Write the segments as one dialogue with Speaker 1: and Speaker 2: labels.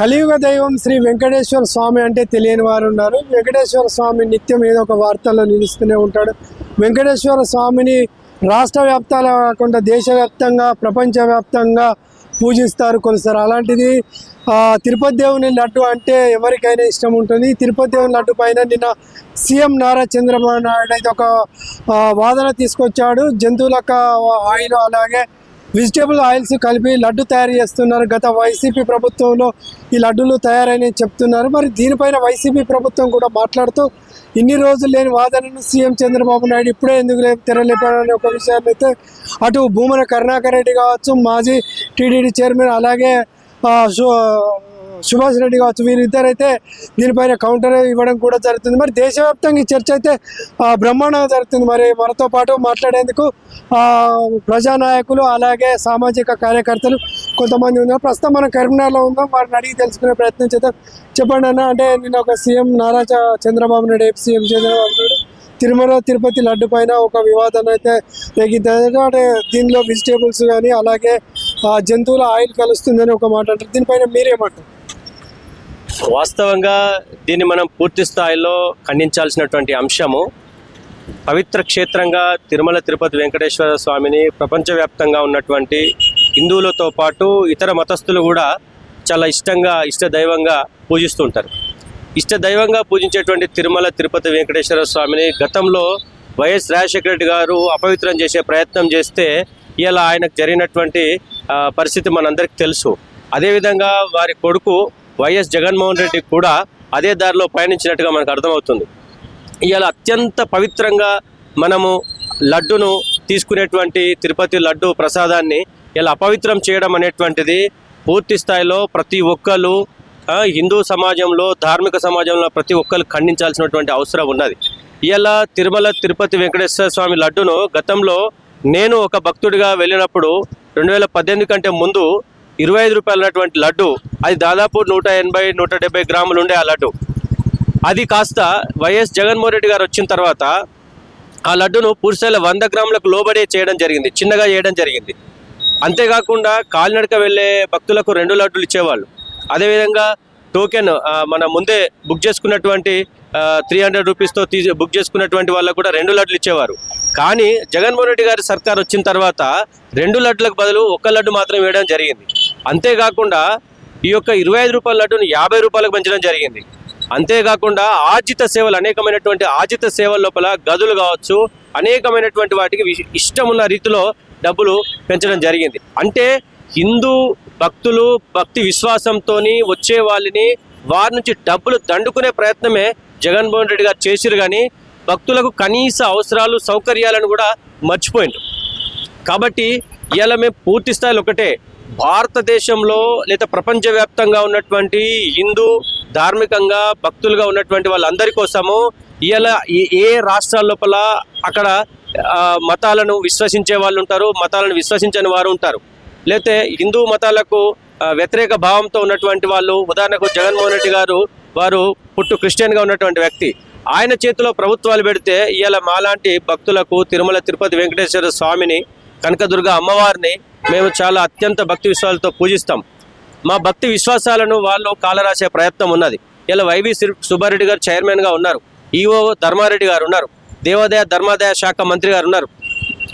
Speaker 1: కలియుగ దైవం శ్రీ వెంకటేశ్వర స్వామి అంటే తెలియని వారు ఉన్నారు. వెంకటేశ్వర స్వామి నిత్యం ఏదో ఒక వార్తల్లో నిలుస్తూనే ఉంటాడు. వెంకటేశ్వర స్వామిని రాష్ట్ర వ్యాప్తాలు కాకుండా దేశవ్యాప్తంగా ప్రపంచవ్యాప్తంగా పూజిస్తారు కొలుస్తారు అలాంటిది తిరుపతి దేవుని లడ్డు అంటే ఎవరికైనా ఇష్టం ఉంటుంది. తిరుపతి దేవుని లడ్డు పైన నిన్న సీఎం నారా చంద్రబాబు నాయుడు అయితే ఒక వాదన తీసుకొచ్చాడు. జంతువులకు ఆయిల్ అలాగే వెజిటేబుల్ ఆయిల్స్ కలిపి లడ్డు తయారు చేస్తున్నారు. గత వైసీపీ ప్రభుత్వంలో ఈ లడ్డూలు తయారని చెప్తున్నారు. మరి దీనిపైన వైసీపీ ప్రభుత్వం కూడా మాట్లాడుతూ ఇన్ని రోజులు లేని వాదనను సీఎం చంద్రబాబు నాయుడు ఇప్పుడే ఎందుకు లేదు తెరలేపాడనే ఒక విషయాన్ని అయితే అటు భూమన కరుణాకర్ రెడ్డి కావచ్చు మాజీ టీడీడీ చైర్మన్ అలాగే సుభాష్ రెడ్డి కావచ్చు వీరిద్దరైతే దీనిపైన కౌంటర్ ఇవ్వడం కూడా జరుగుతుంది. మరి దేశవ్యాప్తంగా ఈ చర్చ అయితే బ్రహ్మాండంగా జరుగుతుంది. మరి మనతో పాటు మాట్లాడేందుకు ప్రజానాయకులు అలాగే సామాజిక కార్యకర్తలు కొంతమంది ఉన్నారు. ప్రస్తుతం మనం కరీంనగర్లో ఉందాం వారిని అడిగి తెలుసుకునే ప్రయత్నం చేద్దాం. చెప్పండి అన్న అంటే నిన్న ఒక CM Nara Chandrababu Naidu AP CM Chandrababu Naidu Tirumala Tirupati laddu పైన ఒక వివాదం అయితే రేగింది అంటే దీనిలో వెజిటేబుల్స్ కానీ అలాగే జంతువుల ఆయిల్ కలుస్తుందని ఒక మాట అంటారు దీనిపైన మీరేమంటారు?
Speaker 2: వాస్తవంగా దీన్ని మనం పూర్తి స్థాయిలో ఖండించాల్సినటువంటి అంశము పవిత్ర క్షేత్రంగా తిరుమల తిరుపతి వెంకటేశ్వర స్వామిని ప్రపంచవ్యాప్తంగా ఉన్నటువంటి హిందువులతో పాటు ఇతర మతస్థులు కూడా చాలా ఇష్టంగా ఇష్ట దైవంగా పూజిస్తుంటారు ఇష్ట దైవంగా పూజించేటువంటి తిరుమల తిరుపతి వెంకటేశ్వర స్వామిని గతంలో వైఎస్ రాజశేఖర రెడ్డి గారు అపవిత్రం చేసే ప్రయత్నం చేస్తే ఇలా ఆయనకు జరిగినటువంటి పరిస్థితి మనందరికీ తెలుసు. అదేవిధంగా వారి కొడుకు వైఎస్ జగన్మోహన్ రెడ్డి కూడా అదే దారిలో పయనించినట్టుగా మనకు అర్థమవుతుంది. ఇవాళ అత్యంత పవిత్రంగా మనము లడ్డును తీసుకునేటువంటి తిరుపతి లడ్డు ప్రసాదాన్ని ఇలా అపవిత్రం చేయడం అనేటువంటిది పూర్తి స్థాయిలో ప్రతి ఒక్కరు హిందూ సమాజంలో ధార్మిక సమాజంలో ప్రతి ఒక్కరు ఖండించాల్సినటువంటి అవసరం ఉన్నది. ఇవాళ తిరుమల తిరుపతి వెంకటేశ్వర స్వామి లడ్డును గతంలో నేను ఒక భక్తుడిగా వెళ్ళినప్పుడు రెండు వేల పద్దెనిమిది కంటే ముందు ఇరవై ఐదు రూపాయలు ఉన్నటువంటి లడ్డు అది దాదాపు నూట ఎనభై నూట డెబ్బై గ్రాములు ఉండే ఆ లడ్డు. అది కాస్త వైఎస్ జగన్మోహన్ రెడ్డి గారు వచ్చిన తర్వాత ఆ లడ్డును పూర్తిస్థాయిలో వంద గ్రాములకు లోబడే చేయడం జరిగింది చిన్నగా చేయడం జరిగింది. అంతేకాకుండా కాలినడక వెళ్ళే భక్తులకు రెండు లడ్డులు ఇచ్చేవాళ్ళు. అదేవిధంగా టోకెన్ మన ముందే బుక్ చేసుకున్నటువంటి త్రీ హండ్రెడ్ రూపీస్తో తీసి బుక్ చేసుకున్నటువంటి వాళ్ళకు కూడా రెండు లడ్లు ఇచ్చేవారు. కానీ జగన్మోహన్ రెడ్డి గారి సర్కార్ వచ్చిన తర్వాత రెండు లడ్లకు బదులు ఒక్క లడ్డు మాత్రం వేయడం జరిగింది. అంతేకాకుండా ఈ యొక్క ఇరవై ఐదు రూపాయల లడ్డును యాభై రూపాయలకు పెంచడం జరిగింది. అంతేకాకుండా ఆర్జిత సేవలు అనేకమైనటువంటి ఆర్జిత సేవల లోపల గదులు కావచ్చు అనేకమైనటువంటి వాటికి ఇష్టం ఉన్న రీతిలో డబ్బులు పెంచడం జరిగింది. అంటే హిందూ భక్తులు భక్తి విశ్వాసంతో వచ్చే వాళ్ళని వారి నుంచి డబ్బులు దండుకునే ప్రయత్నమే జగన్మోహన్ రెడ్డి గారు చేసిరు కానీ భక్తులకు కనీస అవసరాలు సౌకర్యాలను కూడా మర్చిపోయిండ్రు. కాబట్టి ఇవాళ మేము పూర్తి స్థాయిలో ఒకటే. భారతదేశంలో లేదా ప్రపంచవ్యాప్తంగా ఉన్నటువంటి హిందూ ధార్మికంగా భక్తులుగా ఉన్నటువంటి వాళ్ళందరి కోసము ఇలా ఏ- ఏ రాష్ట్రాల లోపల అక్కడ మతాలను విశ్వసించే వాళ్ళు ఉంటారు మతాలను విశ్వసించని వారు ఉంటారు. లేతే హిందూ మతాలకు వ్యతిరేక భావంతో ఉన్నటువంటి వాళ్ళు ఉదాహరణకు జగన్మోహన్ రెడ్డి గారు వారు పుట్టు క్రిస్టియన్గా ఉన్నటువంటి వ్యక్తి. ఆయన చేతిలో ప్రభుత్వాలు పెడితే ఇవాళ మాలాంటి భక్తులకు తిరుమల తిరుపతి వెంకటేశ్వర స్వామిని కనకదుర్గ అమ్మవారిని మేము చాలా అత్యంత భక్తి విశ్వాసాలతో పూజిస్తాం. మా భక్తి విశ్వాసాలను వాళ్ళు కాలరాసే ప్రయత్నం ఉన్నది. ఇలా వైవి శ్రీ- సుబ్బారెడ్డి గారు చైర్మన్గా ఉన్నారు. ఈఓ ధర్మారెడ్డి గారు ఉన్నారు. దేవాదాయ ధర్మాదాయ శాఖ మంత్రి గారు ఉన్నారు.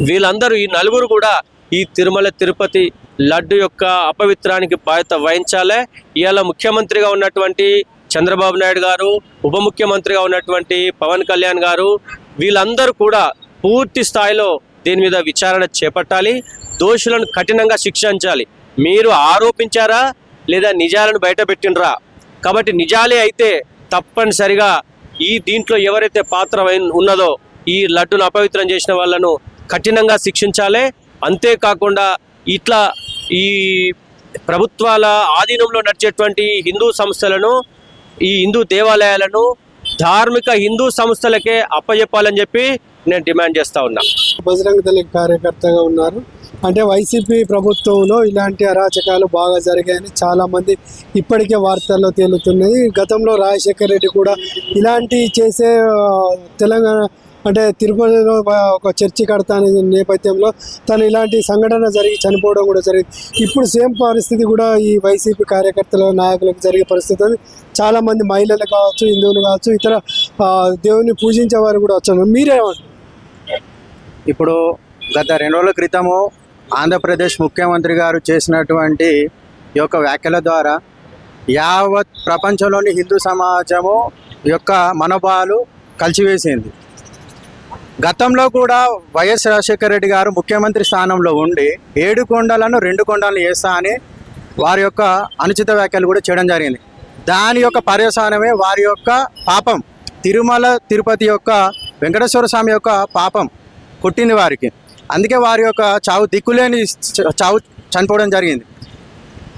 Speaker 2: వీళ్ళందరూ ఈ నలుగురు కూడా ఈ తిరుమల తిరుపతి లడ్డు యొక్క అపవిత్రానికి బాధ్యత వహించాలే. ఇవాళ ముఖ్యమంత్రిగా ఉన్నటువంటి చంద్రబాబు నాయుడు గారు ఉప ముఖ్యమంత్రిగా ఉన్నటువంటి పవన్ కళ్యాణ్ గారు వీళ్ళందరూ కూడా పూర్తి స్థాయిలో దీని మీద విచారణ చేపట్టాలి. దోషులను కఠినంగా శిక్షించాలి. మీరు ఆరోపించారా? లేదా నిజాలను బయటపెట్టినరా కాబట్టి నిజాలే అయితే తప్పనిసరిగా ఈ దీంట్లో ఎవరైతే పాత్ర ఉన్నదో ఈ లడ్డును అపవిత్రం చేసిన వాళ్ళను కఠినంగా శిక్షించాలి. అంతేకాకుండా ఇట్లా ఈ ప్రభుత్వాల ఆధీనంలో నడిచేటువంటి హిందూ సంస్థలను ఈ హిందూ దేవాలయాలను ధార్మిక హిందూ సంస్థలకే అప్పజెప్పాలని చెప్పి నేను డిమాండ్ చేస్తూ ఉన్నా.
Speaker 1: బజరంగ దళ కార్యకర్తగా ఉన్నారు. అంటే వైసీపీ ప్రభుత్వంలో ఇలాంటి అరాచకాలు బాగా జరిగాయని చాలామంది ఇప్పటికే వార్తల్లో తేలుతున్నాయి. గతంలో రాజశేఖర్ రెడ్డి కూడా ఇలాంటి చేసే తెలంగాణ అంటే తిరుపతిలో ఒక చర్చి కడతా అనే నేపథ్యంలో తను ఇలాంటి సంఘటన జరిగి చనిపోవడం కూడా జరిగింది. ఇప్పుడు సేమ్ పరిస్థితి కూడా ఈ వైసీపీ కార్యకర్తల నాయకులకు జరిగే పరిస్థితి ఉంది. చాలామంది మహిళలు కావచ్చు హిందువులు కావచ్చు ఇతర దేవుని పూజించే వారు కూడా వచ్చారు. మీరేమంటారు?
Speaker 3: ఇప్పుడు గత రెండు రోజుల క్రితము ఆంధ్రప్రదేశ్ ముఖ్యమంత్రి గారు చేసినటువంటి ఈ యొక్క వ్యాఖ్యల ద్వారా యావత్ ప్రపంచంలోని హిందూ సమాజము యొక్క మనోభావాలు కలిసివేసింది. గతంలో కూడా వైఎస్ రాజశేఖర రెడ్డి గారు ముఖ్యమంత్రి స్థానంలో ఉండి ఏడు కొండలను రెండు కొండలను వేస్తా అని వారి యొక్క అనుచిత వ్యాఖ్యలు కూడా చేయడం జరిగింది. దాని యొక్క పర్యవసానమే వారి యొక్క పాపం. తిరుమల తిరుపతి యొక్క వెంకటేశ్వర స్వామి యొక్క పాపం. కొట్టింది వారికి. అందుకే వారి యొక్క చావు దిక్కులేని చ- చావు చనిపోవడం జరిగింది.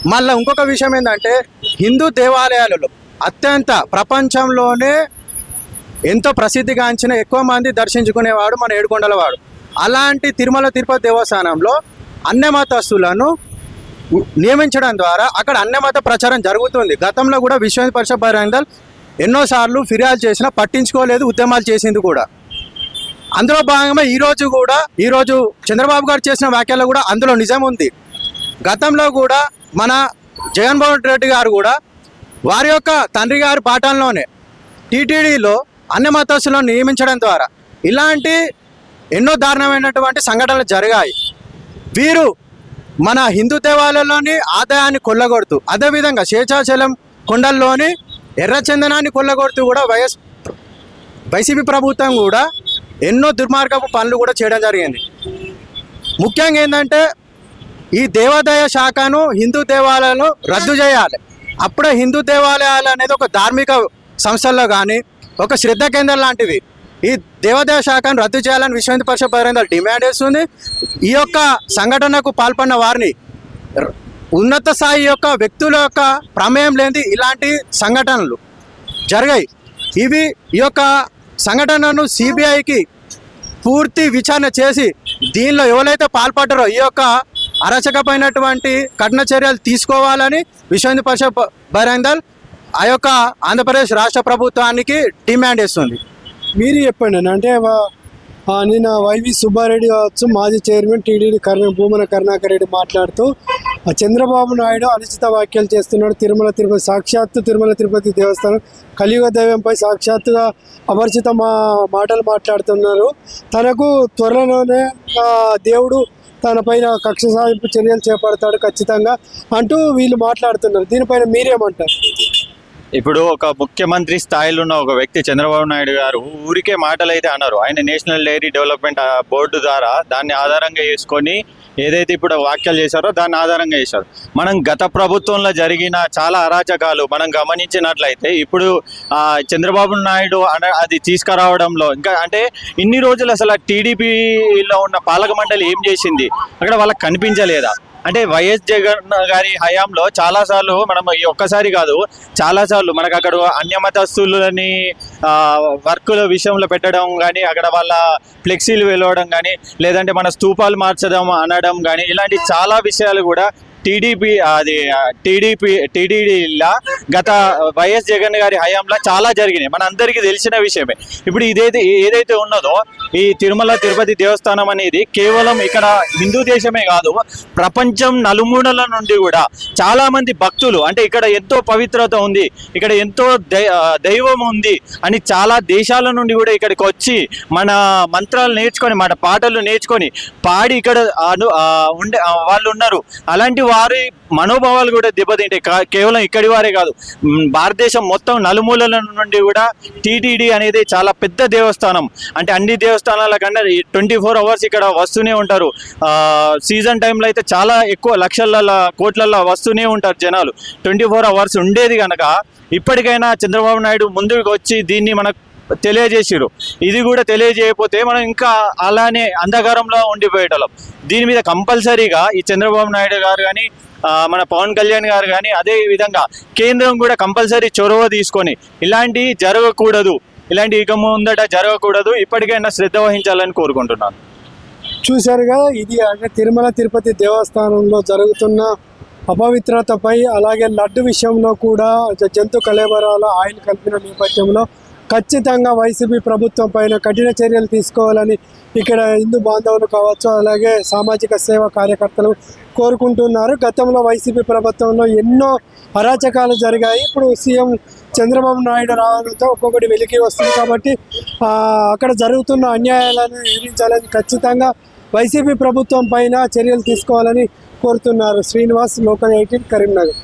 Speaker 3: మళ్ళీ ఇంకొక విషయం ఏంటంటే హిందూ దేవాలయాలలో అత్యంత ప్రపంచంలోనే ఎంతో ప్రసిద్ధిగాంచిన ఎక్కువ మంది దర్శించుకునేవాడు మన ఏడుకొండలవాడు అలాంటి తిరుమల తిరుపతి దేవస్థానంలో అన్యమతస్తులను నియమించడం ద్వారా అక్కడ అన్యమత ప్రచారం జరుగుతుంది. గతంలో కూడా విశ్వ పరిషత్ బహిరంగల్ ఎన్నోసార్లు ఫిర్యాదు చేసినా పట్టించుకోలేదు ఉద్యమాలు చేసింది కూడా. అందులో భాగంగా ఈరోజు కూడా ఈరోజు చంద్రబాబు గారు చేసిన వ్యాఖ్యలు కూడా అందులో నిజం ఉంది. గతంలో కూడా మన జగన్మోహన్ రెడ్డి గారు కూడా వారి యొక్క తండ్రి గారి పాఠంలోనే టీటీడీలో అన్ని మతస్థులను నియమించడం ద్వారా ఇలాంటి ఎన్నో దారుణమైనటువంటి సంఘటనలు జరిగాయి. వీరు మన హిందూ దేవాలయంలోని ఆదాయాన్ని కొల్లగొడుతూ అదేవిధంగా శేషాచలం కొండల్లోని ఎర్రచందనాన్ని కొల్లగొడుతూ కూడా వైఎస్ వైసీపీ ప్రభుత్వం కూడా ఎన్నో దుర్మార్గపు పనులు కూడా చేయడం జరిగింది. ముఖ్యంగా ఏంటంటే ఈ దేవాదాయ శాఖను హిందూ దేవాలయాలను రద్దు చేయాలి. అప్పుడే హిందూ దేవాలయాలు అనేది ఒక ధార్మిక సంస్థల్లో కానీ ఒక శ్రద్ధ కేంద్రం లాంటివి ఈ దేవాదాయ శాఖను రద్దు చేయాలని విశ్వ హిందూ పరిషత్ బహిరంగ డిమాండ్ చేస్తుంది. ఈ యొక్క సంఘటనకు పాల్పడిన వారిని ఉన్నత స్థాయి యొక్క వ్యక్తుల యొక్క ప్రమేయం లేని ఇలాంటి సంఘటనలు జరిగాయి. ఇవి ఈ యొక్క సంఘటనను సిబిఐకి పూర్తి విచారణ చేసి దీనిలో ఎవరైతే పాల్పడ్డారో ఈ యొక్క అరచకమైనటువంటి కఠిన చర్యలు తీసుకోవాలని విశ్వంది పరిషత్ బ- బహిరంగల్ ఆ యొక్క ఆంధ్రప్రదేశ్ రాష్ట్ర ప్రభుత్వానికి డిమాండ్ చేస్తుంది.
Speaker 1: మీరు చెప్పండి అంటే నిన్న వైవి సుబ్బారెడ్డి కావచ్చు మాజీ చైర్మన్ టీడీడీ కరుణ భూమన కరుణాకర్ రెడ్డి మాట్లాడుతూ చంద్రబాబు నాయుడు అనుచిత వ్యాఖ్యలు చేస్తున్నాడు. తిరుమల తిరుపతి సాక్షాత్తు తిరుమల తిరుపతి దేవస్థానం కలియుగ దైవంపై సాక్షాత్తుగా అపరిచిత మా మాటలు మాట్లాడుతున్నారు. తనకు త్వరలోనే దేవుడు తన పైన కక్ష సాధింపు చర్యలు చేపడతాడు ఖచ్చితంగా అంటూ వీళ్ళు మాట్లాడుతున్నారు. దీనిపైన మీరేమంటారు?
Speaker 4: ఇప్పుడు ఒక ముఖ్యమంత్రి స్థాయిలో ఉన్న ఒక వ్యక్తి చంద్రబాబు నాయుడు గారు ఊరికే మాటలు అయితే అన్నారు ఆయన నేషనల్ డైరీ డెవలప్మెంట్ ఆ, బోర్డు ద్వారా దాన్ని ఆధారంగా చేసుకొని ఏదైతే ఇప్పుడు వ్యాఖ్యలు చేశారో దాన్ని ఆధారంగా చేశారు. మనం గత ప్రభుత్వంలో జరిగిన చాలా అరాచకాలు మనం గమనించినట్లయితే ఇప్పుడు చంద్రబాబు నాయుడు అన- అది తీసుకురావడంలో ఇంకా అంటే ఇన్ని రోజులు అసలు టీడీపీలో ఉన్న పాలక మండలి ఏం చేసింది? అక్కడ వాళ్ళకి కనిపించలేదా? అంటే వైఎస్ జగన్ గారి హయాంలో చాలా సార్లు మనం ఈ ఒక్కసారి కాదు చాలా సార్లు మనకు అక్కడ అన్యమతస్తులని వర్కుల విషయంలో పెట్టడం కానీ అక్కడ వాళ్ళ ఫ్లెక్సీలు వెలవడం కానీ లేదంటే మన స్తూపాలు మార్చడం అనడం కానీ ఇలాంటి చాలా విషయాలు కూడా టీడీపీ అది టీడీపీ టీడీడీలా గత వైఎస్ జగన్ గారి హయాంలో చాలా జరిగినాయి. మన అందరికీ తెలిసిన విషయమే. ఇప్పుడు ఇదైతే ఏదైతే ఉన్నదో ఈ తిరుమల తిరుపతి దేవస్థానం అనేది కేవలం ఇక్కడ హిందూ దేశమే కాదు ప్రపంచం నలుమూలల నుండి కూడా చాలామంది భక్తులు అంటే ఇక్కడ ఎంతో పవిత్రత ఉంది ఇక్కడ ఎంతో దై- దైవం ఉంది అని చాలా దేశాల నుండి కూడా ఇక్కడికి వచ్చి మన మంత్రాలు నేర్చుకొని మన పాటలు నేర్చుకొని పాడి ఇక్కడ ఉండే వాళ్ళు ఉన్నారు. అలాంటి వారి మనోభావాలు కూడా దెబ్బతింటాయి. కా- కేవలం ఇక్కడి వారే కాదు. భారతదేశం మొత్తం నలుమూలల నుండి కూడా టీటీడీ అనేది చాలా పెద్ద దేవస్థానం. అంటే అన్ని దేవస్థానాల కన్నా ట్వంటీ ఫోర్ అవర్స్ ఇక్కడ వస్తూనే ఉంటారు. సీజన్ టైంలో అయితే చాలా ఎక్కువ లక్షల కోట్లల్లో వస్తూనే ఉంటారు జనాలు. ట్వంటీ ఫోర్ అవర్స్ ఉండేది కనుక ఇప్పటికైనా చంద్రబాబు నాయుడు ముందుకు వచ్చి దీన్ని మనకు తెలియజేసిరు ఇది కూడా తెలియజేయకపోతే మనం ఇంకా అలానే అంధకారంలో ఉండిపోయేటోళ్ళం. దీని మీద కంపల్సరీగా ఈ చంద్రబాబు నాయుడు గారు కానీ మన పవన్ కళ్యాణ్ గారు కానీ అదే విధంగా కేంద్రం కూడా కంపల్సరీ చొరవ తీసుకొని ఇలాంటి జరగకూడదు ఇలాంటి ఇక ముందట జరగకూడదు ఇప్పటికైనా శ్రద్ధ వహించాలని కోరుకుంటున్నాను.
Speaker 1: చూశారుగా ఇది అంటే తిరుమల తిరుపతి దేవస్థానంలో జరుగుతున్న అపవిత్రతపై అలాగే లడ్డు విషయంలో కూడా జంతు కళేబరాల ఆయిల్ కలిపిన నేపథ్యంలో ఖచ్చితంగా వైసీపీ ప్రభుత్వం పైన కఠిన చర్యలు తీసుకోవాలని ఇక్కడ హిందూ బాంధవులు కావచ్చు అలాగే సామాజిక సేవా కార్యకర్తలు కోరుకుంటున్నారు. గతంలో వైసీపీ ప్రభుత్వంలో ఎన్నో అరాచకాలు జరిగాయి. ఇప్పుడు సీఎం చంద్రబాబు నాయుడు రావడంతో ఒక్కొక్కటి వెలికి వస్తుంది కాబట్టి అక్కడ జరుగుతున్న అన్యాయాలను ఎదిరించాలని ఖచ్చితంగా వైసీపీ ప్రభుత్వం పైన చర్యలు తీసుకోవాలని కోరుతున్నారు. Srinivas local eighteen Karimnagar.